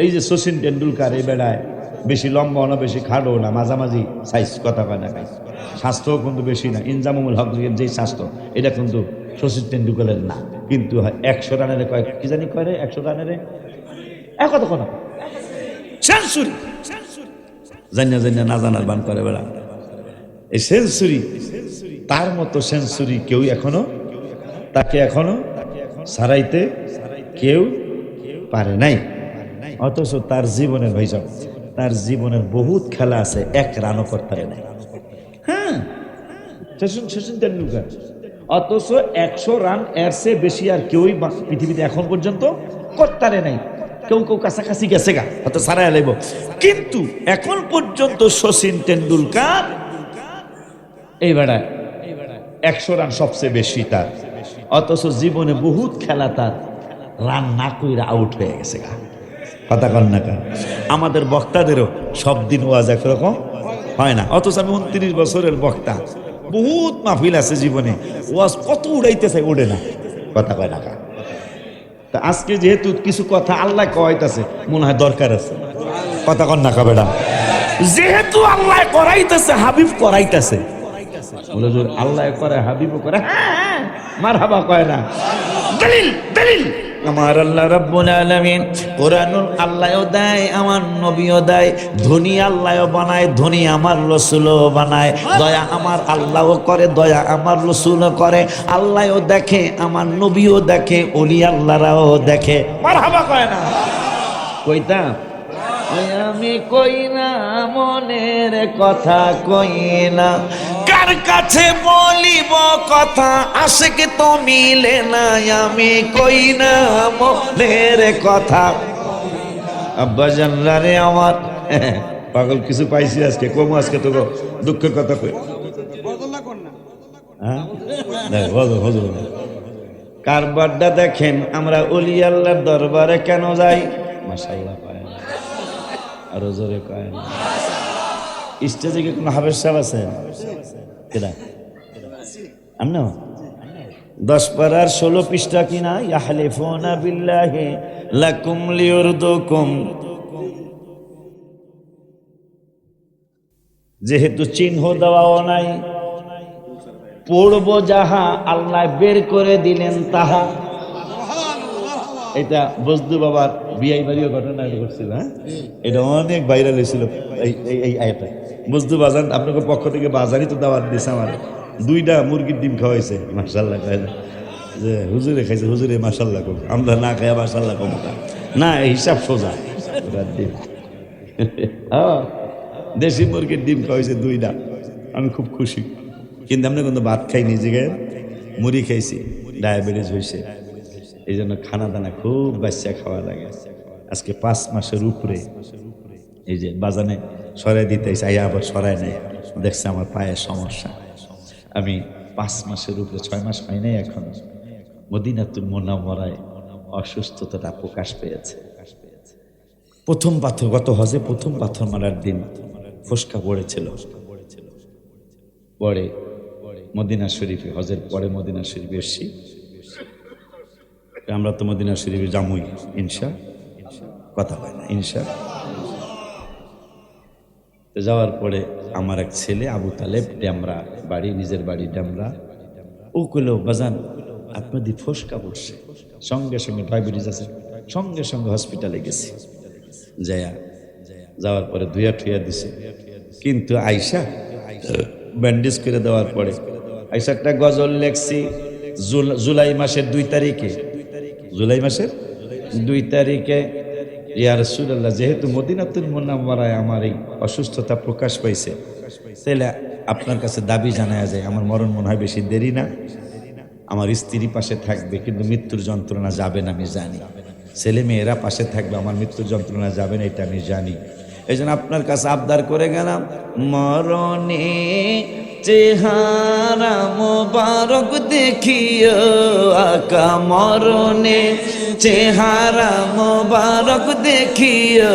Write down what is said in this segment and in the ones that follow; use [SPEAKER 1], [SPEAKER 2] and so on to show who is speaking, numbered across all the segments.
[SPEAKER 1] এই যে সচিন টেন্ডুলকার এই বেড়ায় বেশি লম্বা না, বেশি খাড়ো না, মাঝামাঝি সাইজ কথা কয় না স্বাস্থ্যও কিন্তু বেশি না। ইনজামুল হকের যে স্বাস্থ্য, এটা কিন্তু সচিন টেন্ডুলকারের না। কিন্তু একশো রানের কয়েক কি জানি করে একশো রানের? এক কত কথা সেঞ্চুরি। জানিয়া জানিয়া না জানার বান করে বেড়া। এই সেঞ্চুরি, তার মতো সেঞ্চুরি কেউ এখনও তাকে এখনও সারাইতে কেউ পারে নাই। অথচ তার জীবনের ভাইসব তার জীবনের বহুত খেলা আছে এক রানও করতে পারে নাই। হ্যাঁ। সচিন তেন্ডুলকার। অথচ একশো রান এর চেয়ে বেশি আর কেউই পৃথিবীতে এখন পর্যন্ত করতারে নাই। কেউ কেউ কাছাকাছি গেছে গা হয়তো সারা এলাইব কিন্তু এখন পর্যন্ত শচীন তেন্ডুলকার এই বেড়ায় একশো রান সবচেয়ে বেশি তার। অথচ জীবনে বহুত খেলা তার রান না কইরা আউট হয়ে গেছে গা। কথা কন না আমাদের বক্তাদেরও সব দিন ওয়াজ একরকম হয় না। অথচ আমি উনত্রিশ বছরের বক্তা। বহুত মাহফিল আছে জীবনে। ওয়াজ কত উড়াইতে চাই উড়ে না। কথা কয় না তা আজকে যেহেতু কিছু কথা আল্লাহ কয়তাছে মনে হয় দরকার আছে। কথা কন না কা যেহেতু আল্লাহ করাইতেছে, হাবিব করাইতেছে। আল্লাহ করে, হাবিবও করে। হ্যাঁ মার হাবা কয় না। দলিল দলিল। আমার আল্লাহ রাব্বুল আলামিন কোরআনুল আল্লাহও দেয় আমার নবীও দেয় ধনী আল্লাহও বানায় ধনী আমার রসুলও বানায়। দয়া আমার আল্লাহও করে দয়া আমার রসুলও করে। আল্লাহও দেখে আমার নবীও দেখে অলি আল্লাহরাও দেখে। মার কয় না। কইতাম আমি কই না মনের কথা কই না কার কাছে বলিব কথা? আসে কি তো মিলে না আমি কই না মনের কথা? আমার। পাগল কিছু পাইছি আজকে, কম আজকে তো দুঃখের কথা কই। হ্যাঁ। কারবারটা দেখেন, আমরা অলি আল্লাহর দরবারে কেন যাই? মাসাল্লাহ পায় না। আরও জোরে কয় স্টেজে কি কোনো হাবের সাহেব আছে কেডা আমনা দশ পারার ষোলো পৃষ্ঠা কিনা? ইয়াহলিফুনা বিল্লাহে লাকুম লিউরদুকুম। যেহেতু চিহ্ন দেওয়াও নাই, পড়ব যাহা আল্লাহ বের করে দিলেন তাহা এটা বজদু বাবার বিয়াই বাড়িও ঘটনা ঘটছিল হ্যাঁ? এটা অনেক ভাইরাল হয়েছিল এই এই এই আয়টা বজদু বাজান আপনাকে পক্ষ থেকে বাজারই তো দাওয়াত দিয়েছে আমার। দুইটা মুরগির ডিম খাওয়াইছে মাসাল্লাহ খাই যে হুজুরে খাইছে হুজুরে মাসাল্লাহ কম। আমরা না খাই মাসাল্লাহ কম না এই হিসাব সোজা। ডিম। দেশি মুরগির ডিম খাওয়াইছে দুইটা। আমি খুব খুশি। কিন্তু আমরা কিন্তু ভাত খাই নিজে মুড়ি খাইছি ডায়াবেটিস হয়েছে এই জন্য খানা দানা খুব বাচ্চা খাওয়া লাগে। আজকে পাঁচ মাসের উপরে এই যে বাজানে সরাই দিতে চাই আবার সরাই নেই দেখছে আমার পায়ের সমস্যা। আমি পাঁচ মাসের উপরে ছয় মাস হয় নাই এখন। মদিনাতুল মোনামরায় অসুস্থতাটা প্রকাশ পেয়েছে। প্রথম পাথর, গত হজে প্রথম পাথর মারার দিন ফসকা পড়েছিল। পরে মদিনা শরীফে, হজের পরে মদিনা শরীফে এসছি। আমরা তো মদিনা শরীফে জামুই ইনশা। কথা হয় না, ইনশা। তো যাওয়ার পরে আমার এক ছেলে আবু তালেব ড্যামরা বাড়ি, নিজের বাড়ি ড্যামরা। ও কইলো, বাজান আপনাদের ফসকা পড়ছে সঙ্গে সঙ্গে ডায়াবেটিস আছে সঙ্গে সঙ্গে হসপিটালে গেছি। যায়া, যাওয়ার পরে ধুয়া ঠুয়া দিছে। কিন্তু আয়সা ব্যান্ডেজ করে দেওয়ার পরে আয়সা একটা গজল লেখছি জুলাই মাসের দুই তারিখে। জুলাই মাসের দুই তারিখে, ইয়া রাসূলুল্লাহ, যেহেতু মদিনাতুল মুনাওয়ারায় আমার এই অসুস্থতা প্রকাশ পাইছে তাহলে আপনার কাছে দাবি জানায়া যায়, আমার মরণ মনে হয় বেশি দেরি না। আমার স্ত্রী পাশে থাকবে, কিন্তু মৃত্যুর যন্ত্রণা যাবে না, আমি জানি। ছেলে মেয়েরা পাশে থাকবে, আমার মৃত্যুর যন্ত্রণা যাবে না, এটা আমি জানি। এই আপনার কাছে আবদার করে গেলাম, মরণে চেহারা মোবারক দেখিও আকা মরণে। চেহারা মোবারক দেখিও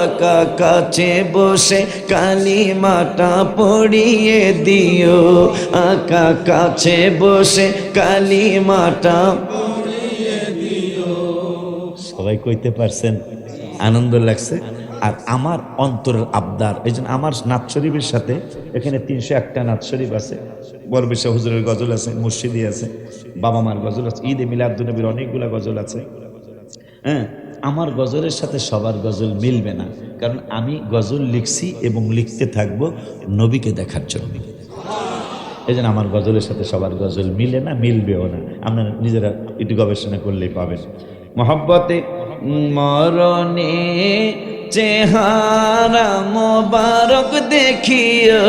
[SPEAKER 1] আকা কাছে বসে কালিমাটা পড়িয়ে দিও। আকা কাছে বসে কালিমাটা সবাই কইতে পারছেন? আনন্দ লাগছে? আর আমার অন্তরের আবদার, এই জন্য আমার নাথ শরীফের সাথে এখানে তিনশো একটা নাথ শরীফ আছে। বরবেশা হুজুরের গজল আছে, মুর্শিদি আছে, বাবা মার গজল আছে, ঈদে মিলাদুলনবীর অনেকগুলা গজল আছে। হ্যাঁ আমার গজলের সাথে সবার গজল মিলবে না, কারণ আমি গজল লিখছি এবং লিখতে থাকব নবীকে দেখার জন্য। এই জন্য আমার গজলের সাথে সবার গজল মিলে না, মিলবেও না। আপনারা নিজেরা একটু গবেষণা করলেই পাবেন। মহব্বতে মরণে চেহারা মোবারক দেখিও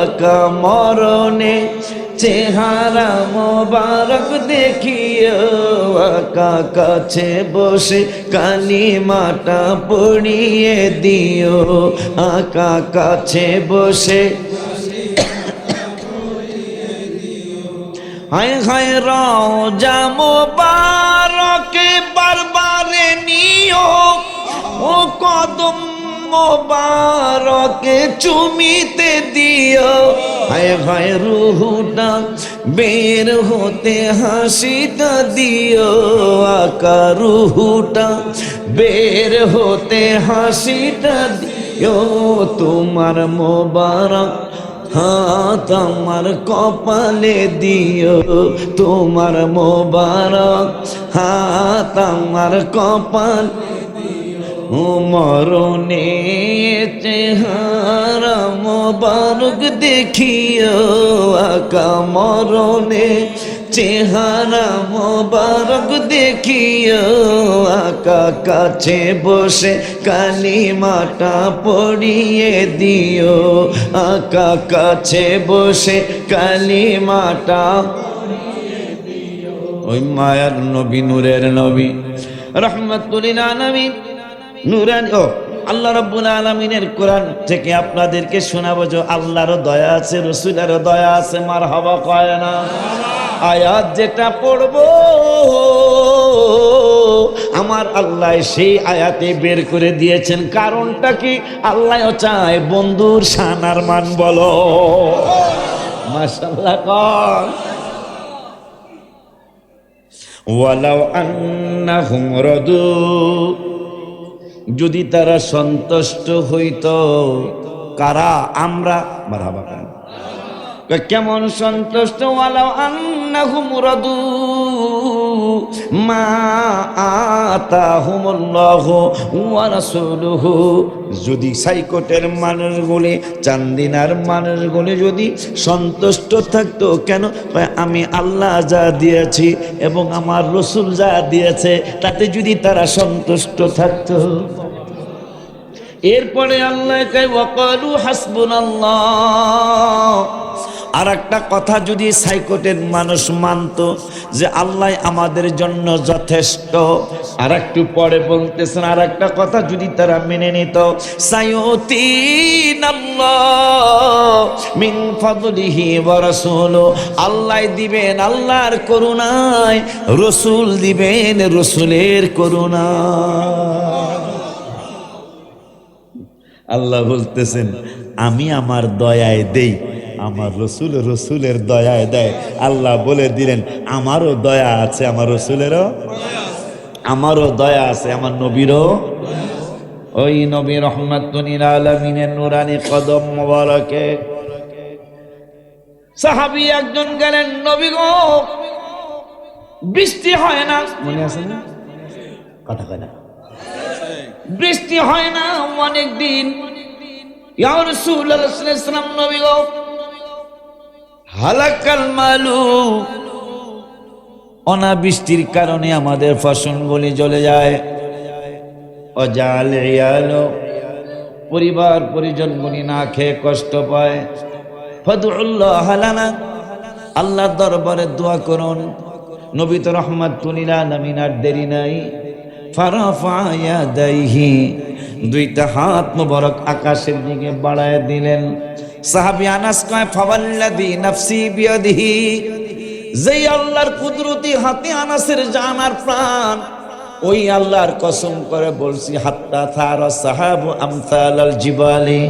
[SPEAKER 1] আকা মরণে। চেহারা মোবারক দেখিও আকা কাছে বসে কালিমাটা পড়িয়ে দিও। আকা কাছে বসে হায় হায় রওজা মোবারকে বারবারে নিও। ও কদম মোবারকে চুমিতে দিও। হায় হায় রুহুটা বের হতে হাসিটা দিও। আকা রুহুটা বের হতে হাসিটা দিও। তোমার মোবারক হাত আমার কপালে দিও। তোমার মোবারক হাত আমার কপাল মরণে চেহারা মোবারক দেখিও, আকা মরণে চেহারা মোবারক দেখিও, আকা কাছে বসে কালিমাটা পড়িয়ে দিও, আকা কাছে বসে কালিমাটা ওই মায়ার নবী, নূরের নবী, রহমতুল্লিল আলামিন নুরানি, ও, আল্লাহ রব্বুল আলমিনের কোরআন থেকে আপনাদেরকে শোনাবো যে আল্লাহরও দয়া আছে রসুলেরও দয়া আছে মার হবা কয় না। আয়াত যেটা পড়ব, আমার আল্লাহ সেই আয়াতে বের করে দিয়েছেন। কারণটা কি? আল্লাহ চায় বন্ধুর সানার মান বলো। মাসাল্লাহ কর ওয়ালাউ আন্নাহুম রাদু যদি তারা সন্তুষ্ট হইত কারা? আমরা? বাড়াবা কেমন সন্তুষ্ট আন্নাহুম রাদু মা যদি সাইকোটের মানুষ মানুষগুলি চান্দিনার মানুষ মানুষগুলি যদি সন্তুষ্ট থাকতো, কেন? আমি আল্লাহ যা দিয়েছি এবং আমার রসুল যা দিয়েছে, তাতে যদি তারা সন্তুষ্ট থাকতো। এরপরে আল্লাহ ওয়াকালু হাসবুনাল্লাহ। আর একটা কথা যদি সাইকোটের মানুষ মানতো যে আল্লাহ আমাদের জন্য যথেষ্ট আর একটু পরে বলতেছেন আর একটা কথা যদি তারা মেনে নিত আল্লাহ দিবেন আল্লাহর করুণায়, রসুল দিবেন রসুলের করুণা আল্লাহ বলতেছেন, আমি আমার দয়ায় দেই আমার রসুল রসুলের দয়ায় দেয়। আল্লাহ বলে দিলেন আমারও দয়া আছে আমার রসুলেরও আমারও দয়া আছে আমার নবীরও ওই নবী রহমাতুনির আলমিনের নুরানি কদম মোবারকে। সাহাবি একজন গেলেন নবী গো বৃষ্টি হয় না। মনে আছে না? কথা কয় না। বৃষ্টি হয় না অনেক দিন ইসলাম নবী গো হালাকাল মালু। অনাবৃষ্টির কারণে আমাদের ফসলগুলি জ্বলে যায়। অজাল ইয়ালো। পরিবার না খেয়ে কষ্ট পায়। হালানা আল্লাহর দরবারে দোয়া করুন। নবী তো রহমত তুলিলা নামিনার দেরি নাই। ফারাফায়া দুইটা হাত মুবারক আকাশের দিকে বাড়ায় দিলেন। সাহাবি আনাস কয়, ফাওয়াল্লাযী নাফসি বিয়াদিহি। যেই আল্লাহর কুদরতি হাতে আনাসের জানার প্রাণ, ওই আল্লাহর কসম করে বলছি, হাত্তা থার সাহাব আমসালাল জিবালি।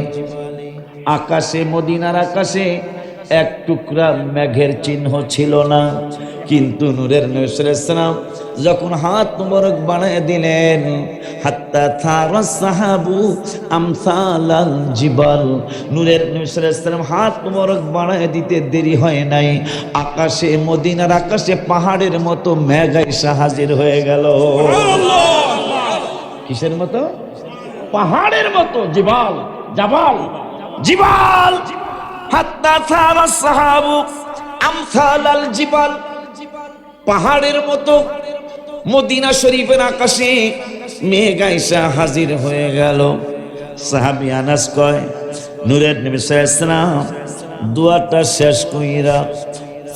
[SPEAKER 1] আকাশে, মদিনার আকাশে এক টুকরা মেঘের চিহ্ন ছিল না। কিন্তু নূরের নৈসালাম যখন হাত মোবারক বানিয়ে দিলেন হাত্তা থারা সাহাবু আমসালাল জিবাল। নূরের নৈসালাম হাত মোবারক বানিয়ে দিতে দেরি হয় নাই। আকাশে মদিনার আকাশে পাহাড়ের মতো মেঘাইসা হাজির হয়ে গেল। কিসের মতো? পাহাড়ের মতো জিবাল জাবাল জিবাল। হাত্তা থারা সাহাবু আমসালাল জিবাল। পাহাড়ের মতো মদিনা শরীফের আকাশে মেঘাইসা হাজির হয়ে গেল। সাহাবি আনাস কয়, নূরের নবী সাল্লাল্লাহু দুয়াটা শেষ কইরা,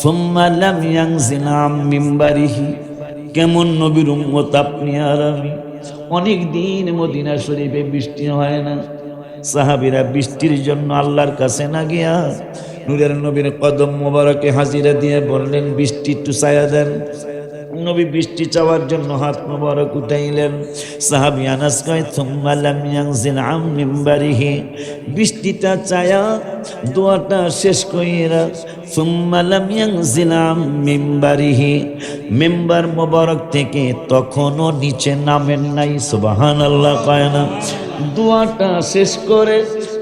[SPEAKER 1] সুম্মা লাম মিম্বারিহি কেমন নবীর উম্মত আপনি আর আমি? অনেক দিন মদিনা শরীফে বৃষ্টি হয় না। সাহাবিরা বৃষ্টির জন্য আল্লাহর কাছে না গিয়া নূরের নবীর কদম মোবারকে হাজিরা দিয়ে বললেন, বৃষ্টি একটু ছায়া দেন। নবী বৃষ্টি চাওয়ার জন্য হাত মোবারক উঠাইলেন। সাহাবি আনাস কয় থুম্মা লাম আম মিম্বারিহি। বৃষ্টিটা চায়া দোয়াটা শেষ কইরা আম মিম্বারিহি। মেম্বার মোবারক থেকে তখনও নিচে নামেন নাই, সুবহানাল্লাহ কয় না। দোয়াটা শেষ করে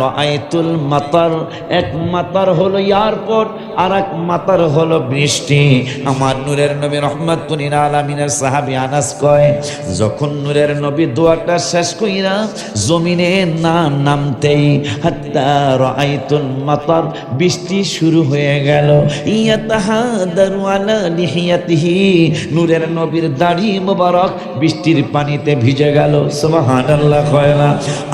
[SPEAKER 1] রাআইতুল মাতার। এক মাতার হলো এয়ারপোর্ট আর এক মাতার হলো বৃষ্টি। আমার নূরের নবী রহমাতুল আলামিনের সাহাবী আনাস কয়, যখন নূরের নবী দোয়াটা শেষ কইরা জমিনে না নামতেই হাত্তা রাআইতুল মাতার বৃষ্টি শুরু হয়ে গেল। ইয়াতাহাদারু আলা লিহিয়াতিহি। নূরের নবীর দাড়ি মোবারক বৃষ্টির পানিতে ভিজে গেল। সুবহানাল্লাহ কয় না,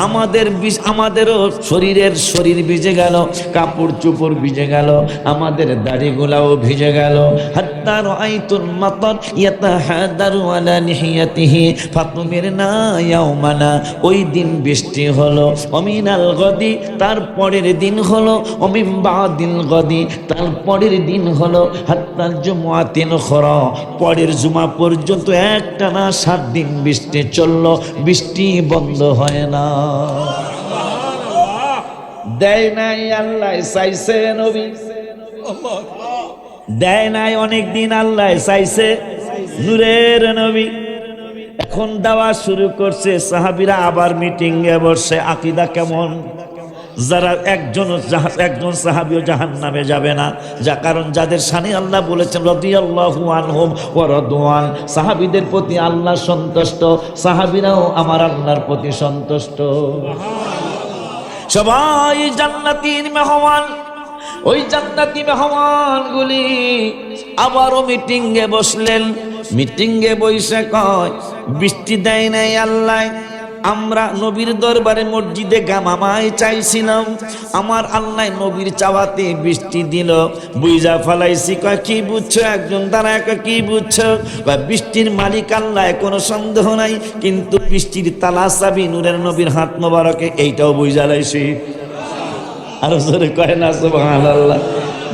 [SPEAKER 1] আমাদের আমাদেরও শরীরের শরীর ভিজে গেল, কাপড় চোপড় ভিজে গেল, আমাদের দাড়িগুলাও ভিজে গেল। হাত্তা রাআইতুল মাতার ইয়াতাহাদারু আলা লিহিয়াতিহি ফাতুমির না ইয়াউমানা ওই দিন বৃষ্টি হলো, অমিনাল গদি, তার পরের দিন হলো অমিন বাদিল গদি, তার পরের দিন হলো, হাত্তাল জুমাতিন খর পরের জুমা পর্যন্ত একটা না সাত দিন বৃষ্টি চলল, বৃষ্টি বন্ধ হয় না। দেয় নাই আল্লাহ, চাইছে নবী। দেয় নাই অনেক দিন আল্লাহ, চাইছে নূরের নবী। এখন দেওয়া শুরু করছে, সাহাবিরা আবার মিটিং এ বসে, আকিদা কেমন? যারা একজন একজন সাহাবিও জাহান নামে যাবে না। যা কারণ যাদের সানি আল্লাহ বলেছেন, রদিয়াল্লাহু আনহুম ও রদওয়ান। সাহাবিদের প্রতি আল্লাহ সন্তুষ্ট, সাহাবিরাও আমার আল্লাহর প্রতি সন্তুষ্ট। সবাই জান্নাতির মেহমান, ওই জান্নাতি মেহমান গুলি আবারও মিটিং এ বসলেন। মিটিং এ বৈশে কয়, বৃষ্টি দেয় নাই আল্লাহ আমরা নবীর দরবারে মসজিদে গামামায় চাইছিলাম। আমার আল্লাহ নবীর চাওয়াতে বৃষ্টি দিল। বুঝা ফালাইছি, কয়, কি বুঝছ? একজন দ্বারা কি বুঝছ? কয়, বৃষ্টির মালিক আল্লাহ, কোনো সন্দেহ নাই। কিন্তু বৃষ্টির তালা চাবি নূরের নবীর হাত মোবারকে এইটাও বুঝা লাইছি। আরও জোরে কয় না, সুবহানাল্লাহ।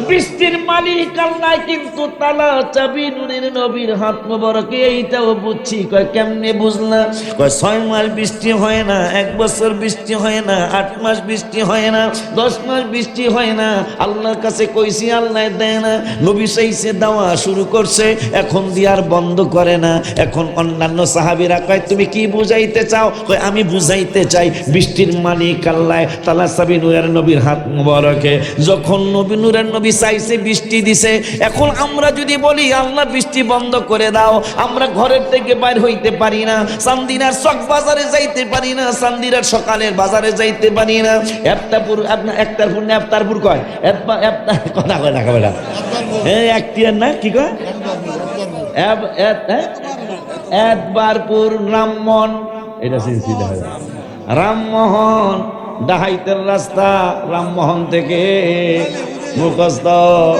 [SPEAKER 1] বৃষ্টির মালিক আল্লাহ কিন্তু তালা চাবি নুরের নবীর হাত মোবারকে, এইটাও বুঝছি। কয়, কেমনে বুঝলা কয়, ছয় মাস বৃষ্টি হয় না, এক বছর বৃষ্টি হয় না, আট মাস বৃষ্টি হয় না, দশ মাস বৃষ্টি হয় না, আল্লাহর কাছে কইছি, আল্লাহ দেয় না। নবী চাইছে দেওয়া শুরু করছে, এখন দিয়ার বন্ধ করে না। এখন অন্যান্য সাহাবিরা কয়, তুমি কি বুঝাইতে চাও? কয়, আমি বুঝাইতে চাই, বৃষ্টির মালিক আল্লাহ, তালা সাবি নুরের নবীর হাত মোবারকে। যখন নবী, নুরের নবী চাইছে বৃষ্টি দিছে। এখন আমরা যদি বলি, আল্লাহ, বৃষ্টি বন্ধ করে দাও, আমরা ঘরের থেকে বাইর হইতে পারি না, চান্দিনার চক বাজারে যাইতে পারি না, চান্দিনার সকালের বাজারে যাইতে পারি না। একটাপুর আপনার একটারপুর না একটারপুর কয়? কথা কয় না না। এই একটিয়ার না, কি কয়? হ্যাঁ? রামমোহন, ডাহাইতের রাস্তা, রামমোহন থেকে। bu kızda